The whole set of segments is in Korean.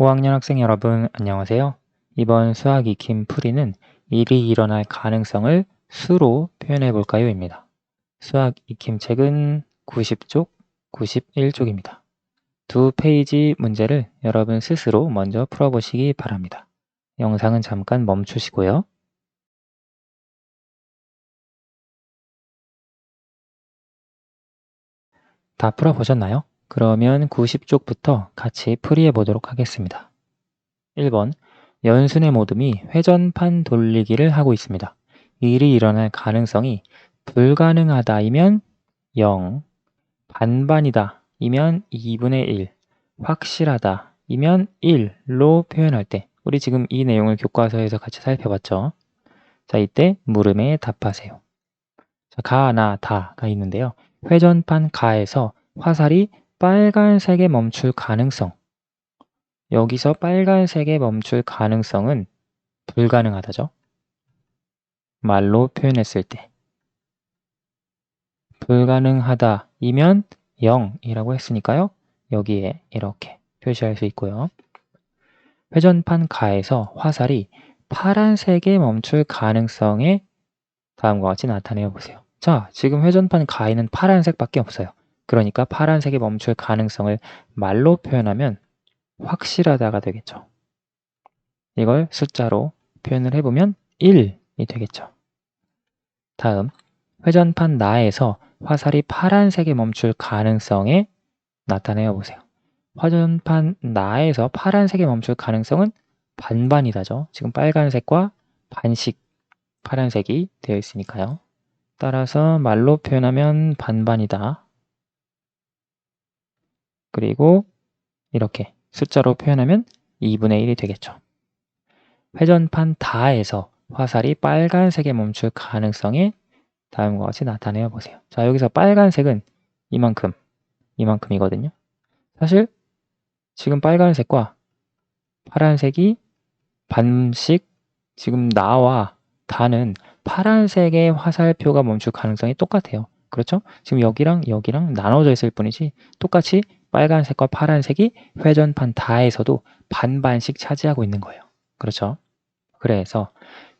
5학년 학생 여러분 안녕하세요. 이번 수학 익힘 풀이는 일이 일어날 가능성을 수로 표현해 볼까요?입니다. 수학 익힘 책은 90쪽, 91쪽입니다. 두 페이지 문제를 여러분 스스로 먼저 풀어보시기 바랍니다. 영상은 잠깐 멈추시고요. 다 풀어보셨나요? 그러면 90쪽부터 같이 풀이해 보도록 하겠습니다. 1번 연순의 모듬이 회전판 돌리기를 하고 있습니다. 일이 일어날 가능성이 불가능하다이면 0, 반반이다 이면 2분의 1, 확실하다 이면 1로 표현할 때 우리 지금 이 내용을 교과서에서 같이 살펴봤죠. 자, 이때 물음에 답하세요. 자, 가, 나, 다가 있는데요. 회전판 가에서 화살이 빨간색에 멈출 가능성. 여기서 빨간색에 멈출 가능성은 불가능하다죠. 말로 표현했을 때. 불가능하다이면 0이라고 했으니까요. 여기에 이렇게 표시할 수 있고요. 회전판 가에서 화살이 파란색에 멈출 가능성에 다음과 같이 나타내어 보세요. 자, 지금 회전판 가에는 파란색밖에 없어요. 그러니까 파란색이 멈출 가능성을 말로 표현하면 확실하다가 되겠죠. 이걸 숫자로 표현을 해보면 1이 되겠죠. 다음, 회전판 나에서 화살이 파란색에 멈출 가능성에 나타내어 보세요. 회전판 나에서 파란색에 멈출 가능성은 반반이다죠. 지금 빨간색과 반씩 파란색이 되어 있으니까요. 따라서 말로 표현하면 반반이다. 그리고 이렇게 숫자로 표현하면 2분의 1이 되겠죠. 회전판 다에서 화살이 빨간색에 멈출 가능성이 다음과 같이 나타내어 보세요. 자, 여기서 빨간색은 이만큼, 이만큼이거든요. 사실 지금 빨간색과 파란색이 반씩 지금 나와 다는 파란색의 화살표가 멈출 가능성이 똑같아요. 그렇죠? 지금 여기랑 여기랑 나눠져 있을 뿐이지 똑같이 빨간색과 파란색이 회전판 다에서도 반반씩 차지하고 있는 거예요. 그렇죠? 그래서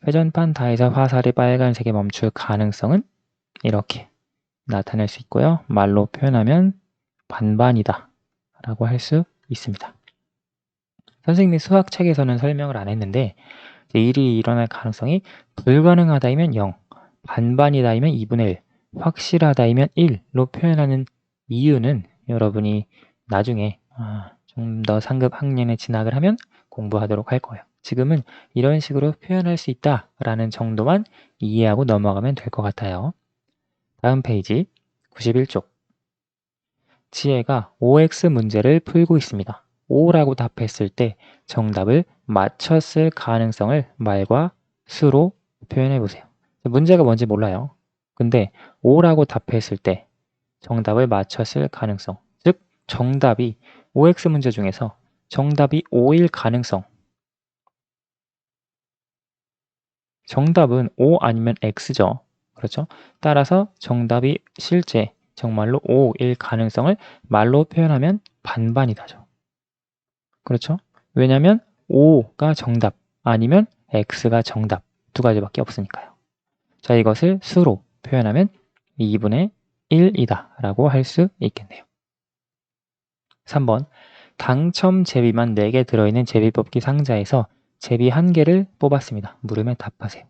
회전판 다에서 화살이 빨간색에 멈출 가능성은 이렇게 나타낼 수 있고요. 말로 표현하면 반반이다 라고 할 수 있습니다. 선생님이 수학책에서는 설명을 안 했는데 일이 일어날 가능성이 불가능하다이면 0, 반반이다이면 2분의 1, 확실하다이면 1로 표현하는 이유는 여러분이 나중에 아, 좀 더 상급 학년에 진학을 하면 공부하도록 할 거예요. 지금은 이런 식으로 표현할 수 있다라는 정도만 이해하고 넘어가면 될 것 같아요. 다음 페이지 91쪽 지혜가 OX 문제를 풀고 있습니다. O라고 답했을 때 정답을 맞췄을 가능성을 말과 수로 표현해 보세요. 문제가 뭔지 몰라요. 근데 O라고 답했을 때 정답을 맞췄을 가능성 정답이 OX 문제 중에서 정답이 5일 가능성 정답은 O 아니면 X죠. 그렇죠? 따라서 정답이 실제 정말로 5일 가능성을 말로 표현하면 반반이다죠. 그렇죠? 왜냐하면 5가 정답 아니면 X가 정답 두 가지밖에 없으니까요. 자 이것을 수로 표현하면 2분의 1이다 라고 할 수 있겠네요. 3번 당첨 제비만 4개 들어있는 제비뽑기 상자에서 제비 1개를 뽑았습니다. 물음에 답하세요.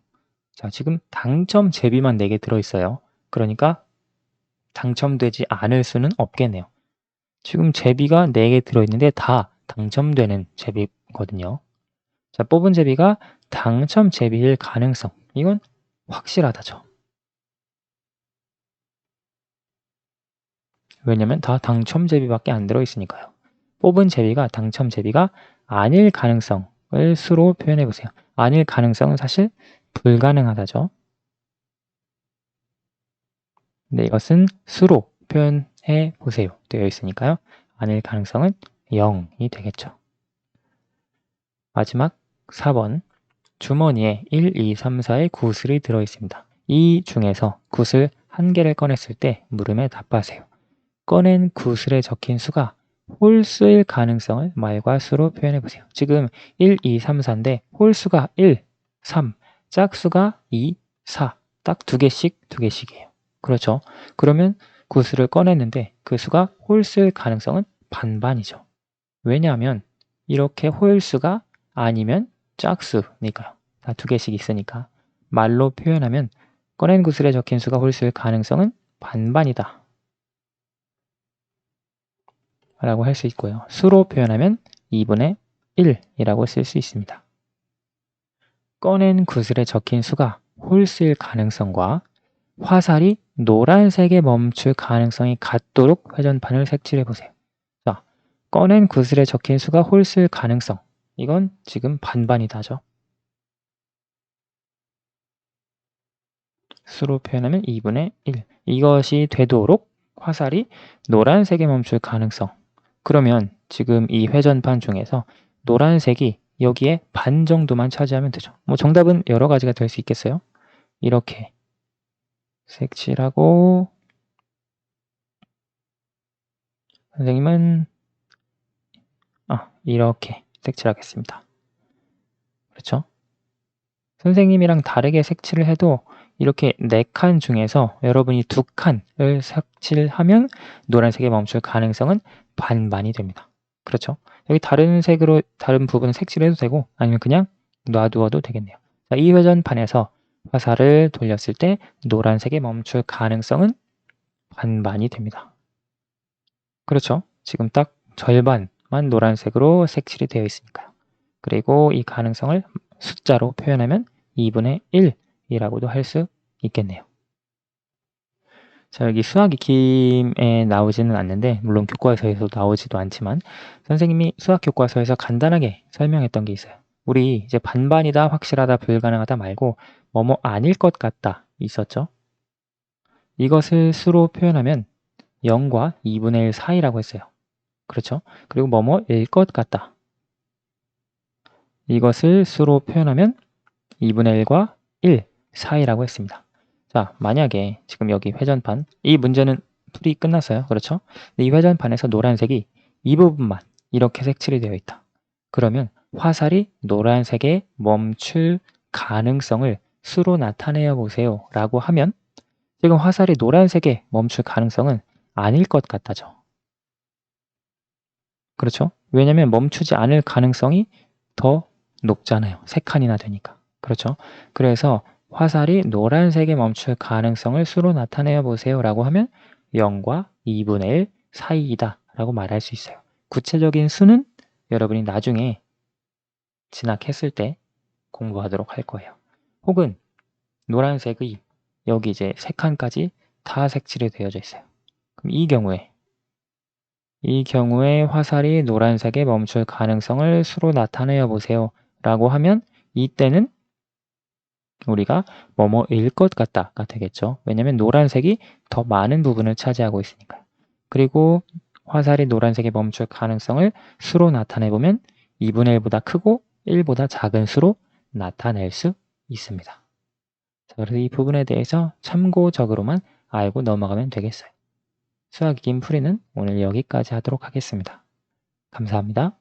자, 지금 당첨 제비만 4개 들어있어요. 그러니까 당첨되지 않을 수는 없겠네요. 지금 제비가 4개 들어있는데 다 당첨되는 제비거든요. 자, 뽑은 제비가 당첨 제비일 가능성. 이건 확실하다죠. 왜냐면 다 당첨 제비밖에 안 들어있으니까요. 뽑은 제비가 당첨 제비가 아닐 가능성을 수로 표현해 보세요. 아닐 가능성은 사실 불가능하다죠. 네, 이것은 수로 표현해 보세요. 되어 있으니까요. 아닐 가능성은 0이 되겠죠. 마지막 4번 주머니에 1, 2, 3, 4의 구슬이 들어있습니다. 이 중에서 구슬 한 개를 꺼냈을 때 물음에 답하세요. 꺼낸 구슬에 적힌 수가 홀수일 가능성을 말과 수로 표현해 보세요. 지금 1, 2, 3, 4인데 홀수가 1, 3, 짝수가 2, 4. 딱 두 개씩 두 개씩이에요. 그렇죠? 그러면 구수를 꺼냈는데 그 수가 홀수일 가능성은 반반이죠. 왜냐하면 이렇게 홀수가 아니면 짝수니까요. 다 두 개씩 있으니까. 말로 표현하면 꺼낸 구슬에 적힌 수가 홀수일 가능성은 반반이다. 라고 할 수 있고요. 수로 표현하면 2분의 1이라고 쓸 수 있습니다. 꺼낸 구슬에 적힌 수가 홀수일 가능성과 화살이 노란색에 멈출 가능성이 같도록 회전판을 색칠해 보세요. 자, 꺼낸 구슬에 적힌 수가 홀수일 가능성. 이건 지금 반반이다죠. 수로 표현하면 2분의 1. 이것이 되도록 화살이 노란색에 멈출 가능성. 그러면 지금 이 회전판 중에서 노란색이 여기에 반 정도만 차지하면 되죠. 뭐 정답은 여러 가지가 될 수 있겠어요. 이렇게 색칠하고 선생님은 아, 이렇게 색칠하겠습니다. 그렇죠? 선생님이랑 다르게 색칠을 해도 이렇게 네 칸 중에서 여러분이 두 칸을 색칠하면 노란색에 멈출 가능성은 반반이 됩니다. 그렇죠? 여기 다른 색으로 다른 부분을 색칠해도 되고 아니면 그냥 놔두어도 되겠네요. 자, 이 회전판에서 화살을 돌렸을 때 노란색에 멈출 가능성은 반반이 됩니다. 그렇죠? 지금 딱 절반만 노란색으로 색칠이 되어 있으니까요. 그리고 이 가능성을 숫자로 표현하면 2분의 1 이라고도 할 수 있겠네요. 자, 여기 수학 익힘에 나오지는 않는데, 물론 교과서에서 나오지도 않지만, 선생님이 수학 교과서에서 간단하게 설명했던 게 있어요. 우리 이제 반반이다, 확실하다, 불가능하다 말고, 뭐뭐 아닐 것 같다 있었죠? 이것을 수로 표현하면 0과 2분의 1 사이라고 했어요. 그렇죠? 그리고 뭐뭐일 것 같다. 이것을 수로 표현하면 2분의 1과 1 사이라고 했습니다. 자, 만약에 지금 여기 회전판, 이 문제는 풀이 끝났어요. 그렇죠? 이 회전판에서 노란색이 이 부분만 이렇게 색칠이 되어 있다. 그러면 화살이 노란색에 멈출 가능성을 수로 나타내어 보세요 라고 하면 지금 화살이 노란색에 멈출 가능성은 아닐 것 같다죠. 그렇죠? 왜냐면 멈추지 않을 가능성이 더 높잖아요. 세 칸이나 되니까. 그렇죠? 그래서 화살이 노란색에 멈출 가능성을 수로 나타내어 보세요 라고 하면 0과 2분의 1 사이이다 라고 말할 수 있어요. 구체적인 수는 여러분이 나중에 진학했을 때 공부하도록 할 거예요. 혹은 노란색의 여기 이제 세 칸까지 다 색칠이 되어져 있어요. 그럼 이 경우에 이 경우에 화살이 노란색에 멈출 가능성을 수로 나타내어 보세요 라고 하면 이때는 우리가 뭐뭐일 것 같다가 되겠죠. 왜냐하면 노란색이 더 많은 부분을 차지하고 있으니까요. 그리고 화살이 노란색에 멈출 가능성을 수로 나타내보면 2분의 1보다 크고 1보다 작은 수로 나타낼 수 있습니다. 자, 그래서 이 부분에 대해서 참고적으로만 알고 넘어가면 되겠어요. 수학 익힘 풀이는 오늘 여기까지 하도록 하겠습니다. 감사합니다.